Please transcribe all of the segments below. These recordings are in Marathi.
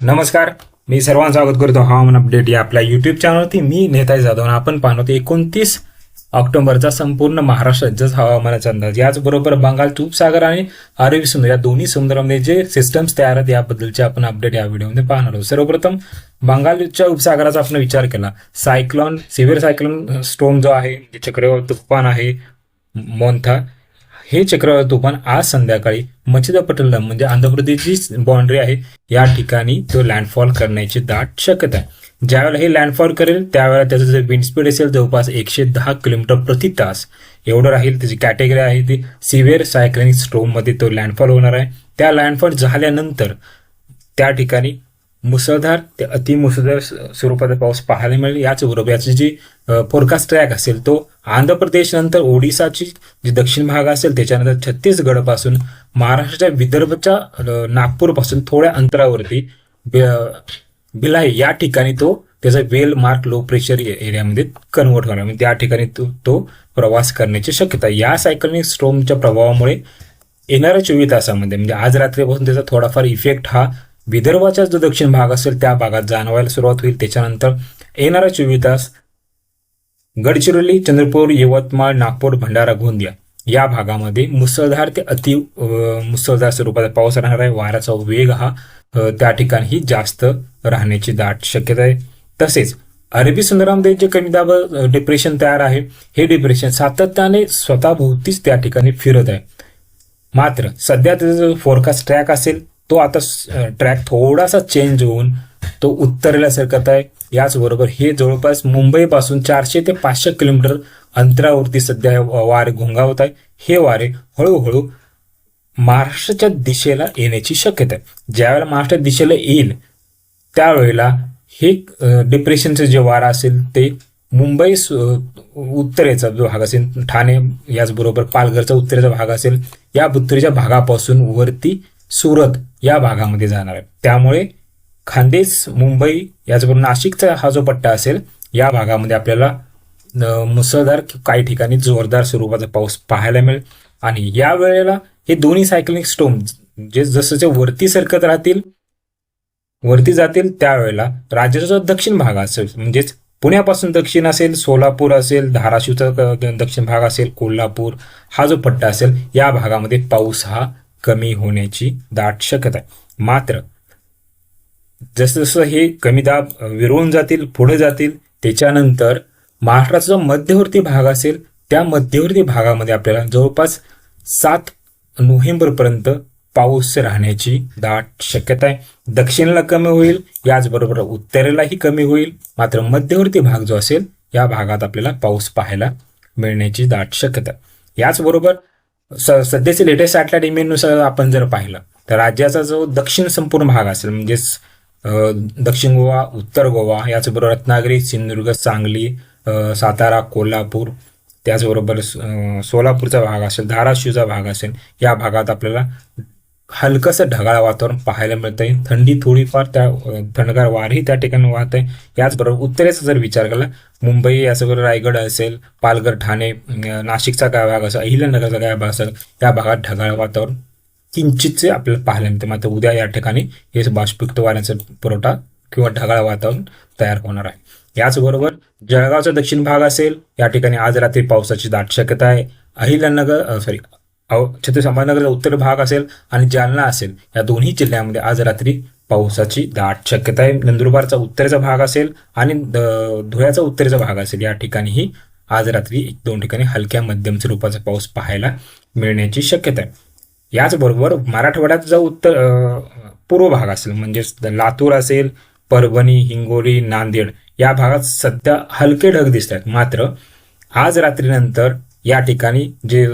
नमस्कार मी सर्वांचं स्वागत करतो हवामान अपडेट या आपल्या युट्यूब चॅनलवरती मी नेताय जाधव आणि आपण पाहतो एकोणतीस ऑक्टोबरचा संपूर्ण महाराष्ट्र हवामानाचा अंदाज. याचबरोबर बंगाल तूपसागर आणि अरबी समुद्र या दोन्ही समुद्रामध्ये जे सिस्टम्स तयार आहेत याबद्दलचे आपण अपडेट या व्हिडिओमध्ये पाहणार आहोत. सर्वप्रथम बंगालच्या उपसागराचा आपण विचार केला. सायक्लॉन सिव्हिअर सायक्लॉन स्टोम जो आहे चक्रवात तुफान आहे मोन्था हे चक्रवात तुफान आज संध्याकाळी मच्छिदापट्टलम म्हणजे आंध्र प्रदेशची बाउंड्री आहे. या ठिकाणी तो लँडफॉल करण्याची दाट शक्यता आहे. ज्यावेळेला हे लँडफॉल करेल त्यावेळेला त्याचं जे विंड स्पीड असेल जवळपास एकशे दहा किलोमीटर प्रति तास एवढं राहील. त्याची कॅटेगरी आहे ती सिव्हिअर सायक्लॉनिक स्ट्रोममध्ये तो लँडफॉल होणार आहे. त्या लँडफॉल झाल्यानंतर त्या ठिकाणी मुसळधार ते अतिमुसळधार स्वरूपाचा पाऊस पाहायला मिळेल. याचबरोबर याची जी फोरकास्ट ट्रॅक असेल तो आंध्र प्रदेश नंतर ओडिसाची जी दक्षिण भाग असेल त्याच्यानंतर छत्तीसगडपासून महाराष्ट्राच्या विदर्भच्या नागपूरपासून थोड्या अंतरावरती भिलाई या ठिकाणी तो त्याचा वेल मार्क लो प्रेशर एरियामध्ये कन्वर्ट होणार. म्हणजे त्या ठिकाणी तो तो प्रवास करण्याची शक्यता या सायकलिंग स्ट्रोमच्या प्रभावामुळे येणाऱ्या चोवीस तासामध्ये म्हणजे आज रात्रीपासून त्याचा थोडाफार इफेक्ट हा विदर्भाचा जो दक्षिण भाग असेल त्या भागात जाणवायला सुरुवात होईल. त्याच्यानंतर येणारा चोवीस तास गडचिरोली चंद्रपूर यवतमाळ नागपूर भंडारा गोंदिया या भागामध्ये मुसळधार ते अति मुसळधार स्वरूपाचा पाऊस राहणार आहे. वाऱ्याचा वेग हा त्या ठिकाणी जास्त राहण्याची दाट शक्यता आहे. तसेच अरबी समुद्रामध्ये जे कमी दाब डिप्रेशन तयार आहे. हे डिप्रेशन सातत्याने स्वतःभोवतीच त्या ठिकाणी फिरत आहे. मात्र सध्या त्याचा जो फोरकास्ट ट्रॅक असेल तो आता ट्रॅक थोडासा चेंज होऊन तो उत्तरेला सरकत आहे याचबरोबर हे जवळपास मुंबईपासून चारशे ते पाचशे किलोमीटर अंतरावरती सध्या वारे घोंगावत आहे हे वारे हळूहळू महाराष्ट्राच्या दिशेला येण्याची शक्यता आहे ज्यावेळेला महाराष्ट्राच्या दिशेला येईल त्यावेळेला हे डिप्रेशनचं जे वारा असेल ते मुंबई सु- उत्तरेचा जो भाग असेल ठाणे याचबरोबर पालघरचा उत्तरेचा भाग असेल या उत्तरेच्या भागापासून वरती सुरत या भागामध्ये जाणार आहे त्यामुळे खानदेश मुंबई याचबरोबर नाशिकचा हा जो पट्टा असेल या भागामध्ये आपल्याला मुसळधार काही ठिकाणी जोरदार स्वरूपाचा पाऊस पाहायला मिळेल. आणि या वेळेला हे दोन्ही सायक्लिंग स्टोम जे जसं वरती सरकत राहतील वरती जातील त्यावेळेला राज्याचा जो दक्षिण भाग असेल म्हणजेच पुण्यापासून दक्षिण असेल सोलापूर असेल धाराशिवचा दक्षिण भाग असेल कोल्हापूर हा जो पट्टा असेल या भागामध्ये पाऊस हा कमी होण्याची दाट शक्यता आहे. मात्र जसजसं हे कमी दाब विरळून जातील पुढे जातील त्याच्यानंतर महाराष्ट्राचा जो मध्यवर्ती भाग असेल त्या मध्यवर्ती भागामध्ये आपल्याला जवळपास सात नोव्हेंबरपर्यंत पाऊस राहण्याची दाट शक्यता आहे. दक्षिणेला कमी होईल याचबरोबर उत्तरेलाही कमी होईल. मात्र मध्यवर्ती भाग जो असेल या भागात आपल्याला पाऊस पाहायला मिळण्याची दाट शक्यता याचबरोबर सध्याचे लेटेस्ट सॅटेलाइट इमेजनुसार आपण जर पाहिलं तर राज्याचा जो दक्षिण संपूर्ण भाग असेल म्हणजेच दक्षिण गोवा उत्तर गोवा याचबरोबर रत्नागिरी सिंधुदुर्ग सांगली सातारा कोल्हापूर त्याचबरोबर सोलापूरचा भाग असेल धाराशिवचा भाग असेल या भागात आपल्याला हलकंसं ढगाळ वातावरण पाहायला मिळतं आहे थंडी थोडीफार त्या थंडगार वारही त्या ठिकाणी वाहत आहे याचबरोबर उत्तरेचा जर विचार केला मुंबई याचबरोबर रायगड असेल पालघर ठाणे नाशिकचा काय भाग असेल अहिल्यानगरचा काय भाग असेल त्या भागात ढगाळ वातावरण किंचितचे आपल्याला पाहायला मिळते मात्र उद्या या ठिकाणी हे बाष्पयुक्त वाऱ्याचा पुरवठा किंवा ढगाळ वातावरण तयार होणार आहे. याचबरोबर जळगावचा दक्षिण भाग असेल या ठिकाणी आज रात्री पावसाची दाट शक्यता आहे. अहिल्यानगर सॉरी छत्रपती संभाजीनगरचा उत्तर भाग असेल आणि जालना असेल या दोन्ही जिल्ह्यामध्ये आज रात्री पावसाची दाट शक्यता आहे. नंदुरबारचा उत्तरेचा भाग असेल आणि द- धुळ्याचा उत्तरेचा भाग असेल या ठिकाणीही आज रात्री एक दोन ठिकाणी हलक्या मध्यम स्वरूपाचा पाऊस पाहायला मिळण्याची शक्यता आहे. याचबरोबर मराठवाड्यात जो उत्तर पूर्व भाग असेल म्हणजेच लातूर असेल परभणी हिंगोली नांदेड या भागात सध्या हलके ढग दिसत आहेत. मात्र आज रात्रीनंतर या ठिकाणी जे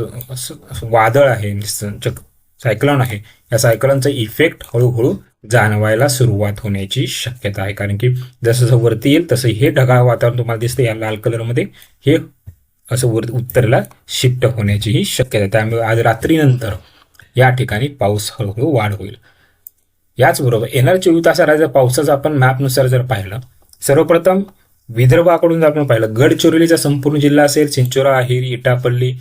वादळ आहे सायक्लॉन आहे या सायक्लॉनचा इफेक्ट हळूहळू जाणवायला सुरुवात होण्याची शक्यता आहे. कारण की जसं जसं वरती येईल तसं हे ढगाळ वातावरण तुम्हाला दिसतं या लाल कलरमध्ये हे असं वर उत्तरेला शिफ्ट होण्याचीही शक्यता आहे. त्यामुळे आज रात्रीनंतर या ठिकाणी पाऊस हळूहळू वाढ होईल. याचबरोबर येणाऱ्या चोवीस तासाला जर पावसाचा आपण मॅपनुसार जर पाहिलं सर्वप्रथम विदर्भाकडून जर आपण पाहिलं गडचिरोलीचा संपूर्ण जिल्हा असेल चिंचोरा अहिरी इटापल्ली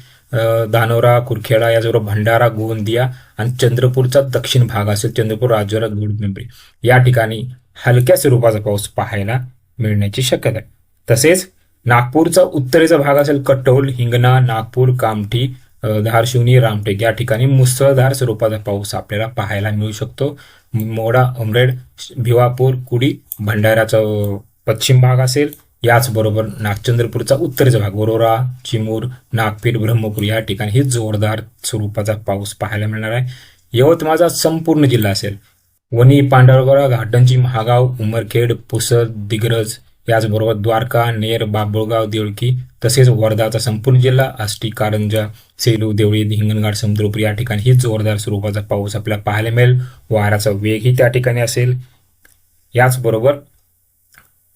दानोरा कुरखेडा याचबरोबर भंडारा गोंदिया आणि चंद्रपूरचा दक्षिण भाग असेल चंद्रपूर राजोरा गुडपिंपरी या ठिकाणी हलक्या स्वरूपाचा पाऊस पाहायला मिळण्याची शक्यता आहे. तसेच नागपूरचा उत्तरेचा भाग असेल कटोल हिंगणा नागपूर कामठी धारशिवनी रामटेक. या ठिकाणी मुसळधार स्वरूपाचा पाऊस आपल्याला पाहायला मिळू शकतो. मोडा उमरेड भिवापूर कुडी भंडाऱ्याचा पश्चिम भाग असेल याचबरोबर नागचंद्रपूरचा उत्तरेचा भाग वरोरा चिमूर नागपीठ ब्रह्मपूर या ठिकाणी हे जोरदार स्वरूपाचा पाऊस पाहायला मिळणार आहे. यवतमाळचा संपूर्ण जिल्हा असेल वणी पांढरगडा घाटंजी महागाव उमरखेड पुसद दिग्रज याचबरोबर द्वारका नेर बाबुळगाव देवळकी तसेच वर्धाचा संपूर्ण जिल्हा आष्टी कारंजा सेलू देवळी हिंगणघाट समुद्रपूर या ठिकाणी ही जोरदार स्वरूपाचा पाऊस आपल्याला पाहायला मिळेल. वाऱ्याचा वेगही त्या ठिकाणी असेल. याचबरोबर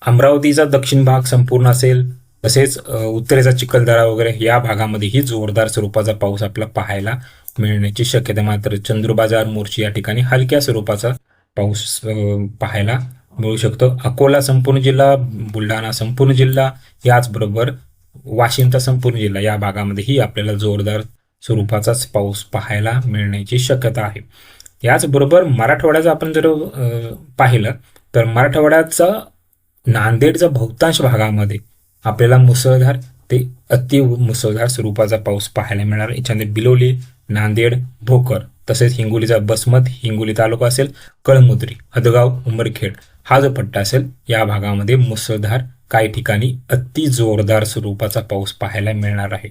अमरावतीचा दक्षिण भाग संपूर्ण असेल तसेच उत्तरेचा चिखलदरा वगैरे या भागामध्येही जोरदार स्वरूपाचा पाऊस आपला पाहायला मिळण्याची शक्यता मात्र चंद्रबाजार मोर्ची या ठिकाणी हलक्या स्वरूपाचा पाऊस पाहायला मिळू शकतो. अकोला संपूर्ण जिल्हा बुलढाणा संपूर्ण जिल्हा याचबरोबर वाशिमचा संपूर्ण जिल्हा या भागामध्येही आपल्याला जोरदार स्वरूपाचाच पाऊस पाहायला मिळण्याची शक्यता आहे. याचबरोबर मराठवाड्याचं आपण जर पाहिलं तर मराठवाड्याचा नांदेडच्या बहुतांश भागामध्ये आपल्याला मुसळधार ते अति मुसळधार स्वरूपाचा पाऊस पाहायला मिळणार. याच्यामध्ये बिलोली नांदेड भोकर तसेच हिंगोलीचा बसमत हिंगोली तालुका असेल कळमुद्री हदगाव उंबरखेड हा जो पट्टा असेल या भागामध्ये मुसळधार काही ठिकाणी अति जोरदार स्वरूपाचा पाऊस पाहायला मिळणार आहे.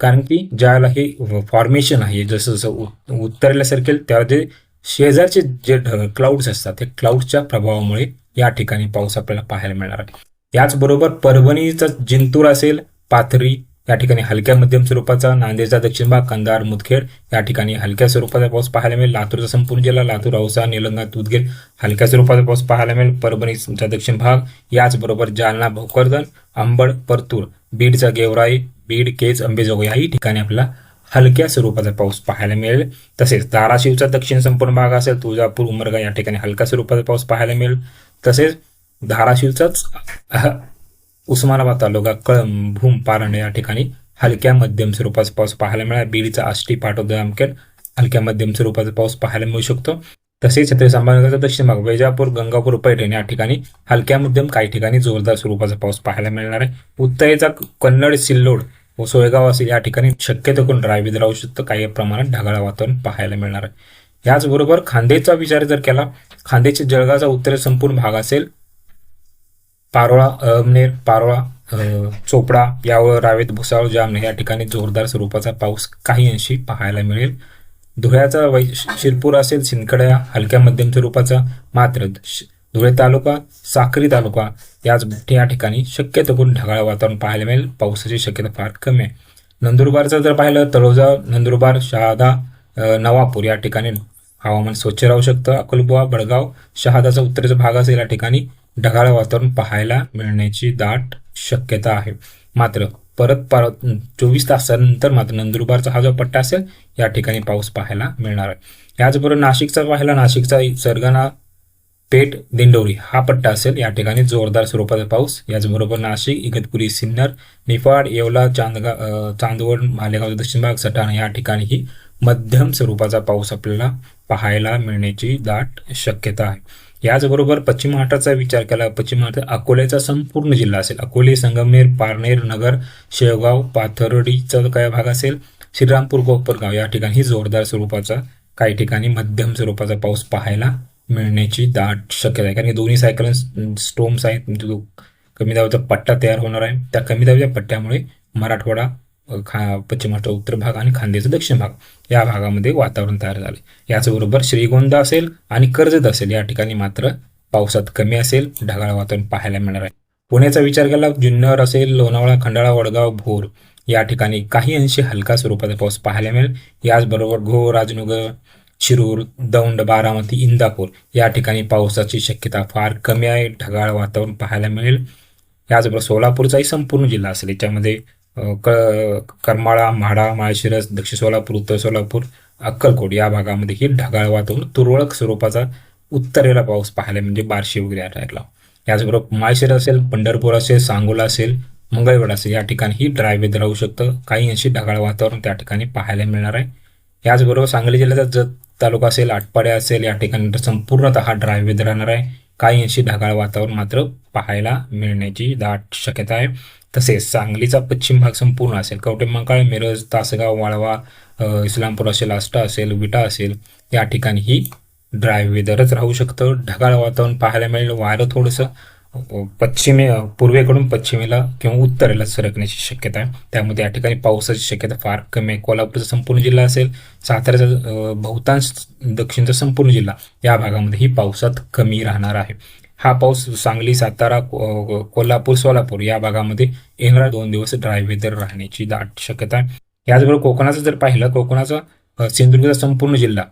कारण की ज्याला हे फॉर्मेशन आहे जसं जसं उ- उत्तरेला सरकेल त्या जे शेजारचे जे क्लाउड्स असतात ते क्लाउड्सच्या प्रभावामुळे या ठिकाणी पाऊस आपल्याला पाहायला मिळणार आहे. याचबरोबर परभणीचा जिंतूर असेल पाथरी या ठिकाणी हलक्या मध्यम स्वरूपाचा नांदेडचा दक्षिण भाग कंधार मुदखेड या ठिकाणी हलक्या स्वरूपाचा पाऊस पाहायला मिळेल. लातूरचा संपूर्ण जिल्हा लातूर औसा निलंगा तुदगीर हलक्या स्वरूपाचा पाऊस पाहायला मिळेल. परभणीचा दक्षिण भाग याचबरोबर जालना भोकरदन अंबड परतूर बीडचा गेवराई बीड केज अंबेजोगाई याही ठिकाणी आपल्याला हलक्या स्वरूपाचा पाऊस पाहायला मिळेल. तसेच धाराशिवचा दक्षिण संपूर्ण भाग असेल तुळजापूर उमरगा या ठिकाणी हलक्या स्वरूपाचा पाऊस पाहायला मिळेल. तसेच धाराशिवचाच उस्मानाबाद तालुका कळम भूम पारण या ठिकाणी हलक्या मध्यम स्वरूपाचा पाऊस पाहायला मिळाला. बीडचा आष्टी पाटोदा जामखेड हलक्या मध्यम स्वरूपाचा पाऊस पाहायला मिळू शकतो. तसेच छत्रपती संभाजीनगरचा दक्षिण भाग वैजापूर गंगापूर पैठण या ठिकाणी हलक्या मध्यम काही ठिकाणी जोरदार स्वरूपाचा पाऊस पाहायला मिळणार आहे. उत्तरेचा कन्नड सिल्लोड व सोयगाव असेल या ठिकाणी शक्यतो करून ड्रायविध राहू शकतं काही प्रमाणात ढगाळ वातावरण पाहायला मिळणार आहे. याचबरोबर खांदेचा विचार जर केला खांदेच्या जळगावचा उत्तर संपूर्ण भाग असेल. पारोळा अमनेर पारोळा चोपडा यावर रावेत भुसावळ जामनेर या ठिकाणी जोरदार स्वरूपाचा पाऊस काही अंशी पाहायला मिळेल. धुळ्याचा वै शिरपूर असेल सिंदखेडा हलक्या मध्यम स्वरूपाचा मात्र धुळे तालुका साक्री तालुका याच या ठिकाणी शक्यतो करून ढगाळ वातावरण पाहायला मिळेल. पावसाची शक्यता फार कमी आहे. नंदुरबारचं जर पाहिलं तळोजा नंदुरबार शहादा नवापूर या ठिकाणी हवामान स्वच्छ राहू शकतं. अकोलबुवा बडगाव शहादाचा उत्तरेचा भाग असेल या ठिकाणी. ढगाळ वातावरण पाहायला मिळण्याची दाट शक्यता आहे. मात्र परत परत चोवीस तासानंतर मात्र नंदुरबारचा हा जो पट्टा असेल या ठिकाणी पाऊस पाहायला मिळणार आहे. याचबरोबर नाशिकचा पाहिला नाशिकचा सरगणा पेठ दिंडोरी हा पट्टा असेल या ठिकाणी जोरदार स्वरूपाचा पाऊस. याचबरोबर नाशिक इगतपुरी सिन्नर निफाड येवला चांदगा चांदवड मालेगाव दक्षिण भाग सटाणा या ठिकाणीही मध्यम स्वरूपाचा पाऊस आपल्याला पाहायला मिळण्याची दाट शक्यता आहे. याचबरोबर पश्चिम महाराष्ट्राचा विचार केला पश्चिम महाराष्ट्र अकोल्याचा संपूर्ण जिल्हा असेल अकोले संगमनेर पारनेर नगर शेवगाव पाथर्डीचा काय भाग असेल श्रीरामपूर कोपरगाव या ठिकाणी जोरदार स्वरूपाचा काही ठिकाणी मध्यम स्वरूपाचा पाऊस पाहायला मिळण्याची दाट शक्यता आहे. कारण की दोन्ही सायक्लोन स्टोम्स आहेत म्हणजे कमी दाबाचा पट्टा तयार होणार आहे त्या कमी दाबाच्या पट्ट्यामुळे मराठवाडा खा पश्चिम महाराष्ट्र उत्तर भाग आणि खानदेशचा दक्षिण भाग या भागामध्ये वातावरण तयार झाले. याचबरोबर श्रीगोंदा असेल आणि कर्जत असेल या ठिकाणी मात्र पावसात कमी असेल ढगाळ वातावरण पाहायला मिळणार आहे. पुण्याचा विचार केला जुन्नर असेल लोणावळा खंडाळा वडगाव भोर या ठिकाणी काही अंशी हलका स्वरूपाचा पाऊस पाहायला मिळेल. याचबरोबर घोर राजनगर शिरूर दौंड बारामती इंदापूर या ठिकाणी पावसाची शक्यता फार कमी आहे ढगाळ वातावरण पाहायला मिळेल. याचबरोबर सोलापूरचाही संपूर्ण जिल्हा असेल याच्यामध्ये क करमाळा म्हाडा माळशिरस दक्षिण सोलापूर उत्तर सोलापूर अक्कलकोट या भागामध्ये ही ढगाळ वातावरण तुरळक स्वरूपाचा उत्तरेला पाऊस पाहायला म्हणजे बार्शी वगैरे या टाईपला याचबरोबर माळशिर असेल पंढरपूर असेल सांगोला असेल मंगळवेढा असेल या ठिकाणी ही ड्राय वेदर राहू शकतं. काही अंशी ढगाळ वातावरण त्या ठिकाणी पाहायला मिळणार आहे. याचबरोबर सांगली जिल्ह्याचा जत तालुका असेल आटपाड्या असेल या ठिकाणी तर संपूर्णतः ड्राय वेदर राहणार आहे. काही अंशी ढगाळ वातावरण मात्र पाहायला मिळण्याची दाट शक्यता आहे. तसेच सांगलीचा पश्चिम भाग संपूर्ण असेल. कवटेमंकाळ मिरज तासगाव वाळवा इस्लामपूर असेल आष्टा असेल विटा असेल या ठिकाणी ही ड्राय वेदरच राहू शकतं. ढगाळ वातावरण पाहायला मिळेल. वारं थोडंसं पश्चिमे पूर्वेकडून पश्चिमेला किंवा उत्तरेला सरकण्याची शक्यता आहे. त्यामध्ये या ठिकाणी पावसाची शक्यता फार कमी आहे. कोल्हापूरचा संपूर्ण जिल्हा असेल साताऱ्याचा बहुतांश दक्षिणचा संपूर्ण जिल्हा या भागामध्ये ही पावसात कमी राहणार आहे. हा पाऊस सांगली सातारा कोल्हापूर सोलापूर या भागामध्ये येणारा दोन दिवस ड्राय वेदर राहण्याची दाट शक्यता आहे. याचबरोबर कोकणाचं जर पाहिलं कोकणाचा सिंधुदुर्गचा संपूर्ण जिल्हा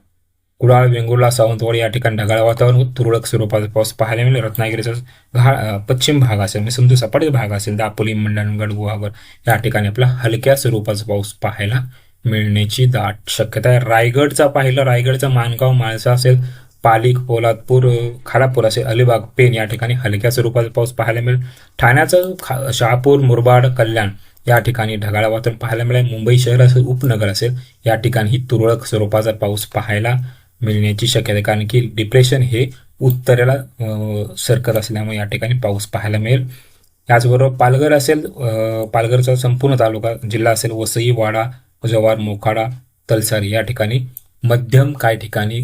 कुडाळ वेंगुर्ला सावंतवाडी या ठिकाणी ढगाळ वातावरण तुरळक स्वरूपाचा पाऊस पाहायला मिळेल. रत्नागिरीचा घा पश्चिम भाग असेल म्हणजे सिंधू सपाटीचा भाग असेल दापोली मंडणगड गुहागर या ठिकाणी आपला हलक्या स्वरूपाचा पाऊस पाहायला मिळण्याची दाट शक्यता आहे. रायगडचा पाहिलं रायगडचा मानगाव माळसा असेल पालिक पोलादपूर खारापूर खालापूर असेल अलिबाग पेन या ठिकाणी हलक्या स्वरूपाचा पाऊस पाहायला मिळेल. ठाण्याचं खा शहापूर मुरबाड कल्याण या ठिकाणी ढगाळ वातावरण पाहायला मिळेल. मुंबई शहर असेल उपनगर असेल या ठिकाणी तुरळक स्वरूपाचा पाऊस पाहायला मिळण्याची शक्यता आहे. कारण की डिप्रेशन हे उत्तरेला सरकत असल्यामुळे या ठिकाणी पाऊस पाहायला मिळेल. याचबरोबर पालघर असेल पालघरचा संपूर्ण तालुका जिल्हा असेल वसई वाडा जव्हार मोखाडा तलसारी या ठिकाणी मध्यम काही ठिकाणी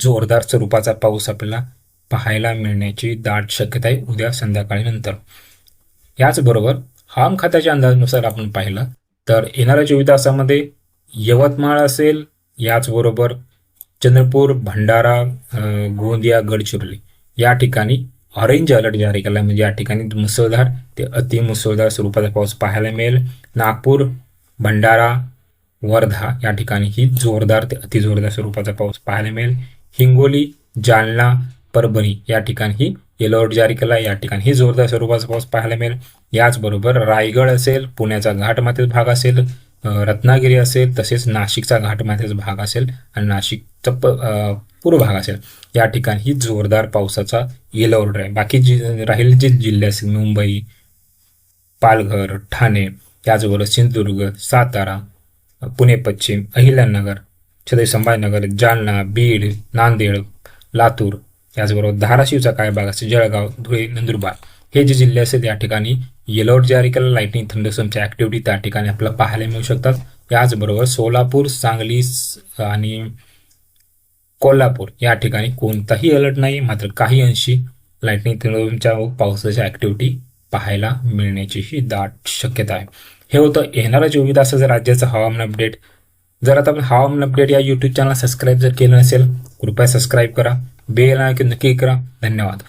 जोरदार स्वरूपाचा पाऊस आपल्याला पाहायला मिळण्याची दाट शक्यता आहे उद्या संध्याकाळीनंतर याचबरोबर हवामान खात्याच्या अंदाजानुसार आपण पाहिलं तर येणाऱ्या चोवीस तासामध्ये यवतमाळ असेल याचबरोबर चंद्रपूर भंडारा गोंदिया गडचिरोली या ठिकाणी ऑरेंज अलर्ट जारी केला. म्हणजे या ठिकाणी मुसळधार ते अति मुसळधार स्वरूपाचा पाऊस पाहायला मिळेल. नागपूर भंडारा वर्धा या ठिकाणी ही जोरदार ते अतिजोरदार स्वरूपाचा पाऊस पाहायला मिळेल. हिंगोली जालना परभणी या ठिकाणी येलो अलर्ट जारी केला या ठिकाणी ही जोरदार स्वरूपाचा पाऊस पाहायला मिळेल. याचबरोबर रायगड असेल पुण्याचा घाटमाथेचा भाग असेल रत्नागिरी असेल तसेच नाशिकचा घाटमाथेचा भाग असेल आणि नाशिकचा प पूर्व भाग असेल. या ठिकाणी ही जोरदार पावसाचा येलो अलर्ट आहे. बाकी जी राहील जे जिल्हे असतील मुंबई पालघर ठाणे त्याचबरोबर सिंधुदुर्ग सातारा पुणे पश्चिम अहिल्यानगर छत्रपती संभाजीनगर जालना बीड नांदेड लातूर याचबरोबर धाराशिवचा काय भाग असेल जळगाव धुळे नंदुरबार. हे जे जिल्हे असेल या ठिकाणी येलो जारी केला लाईटनिंग थंडसमच्या ॲक्टिव्हिटी त्या ठिकाणी आपल्याला पाहायला मिळू शकतात. याचबरोबर सोलापूर सांगली आणि कोल्हापूर या ठिकाणी कोणताही अलर्ट नाही मात्र काही अंशी लाईटनिंग थंडसमच्या व पावसाच्या ॲक्टिव्हिटी पाहायला मिळण्याचीही दाट शक्यता आहे. हे होतं येणाऱ्या चोवीस तासाचं राज्याचं हवामान अपडेट जर आता आपण हवामान अपडेट या यूट्यूब चॅनल सबस्क्राईब जर केलं नसेल कृपया सबस्क्राईब करा. बेल आयकॉन नक्की करा. धन्यवाद.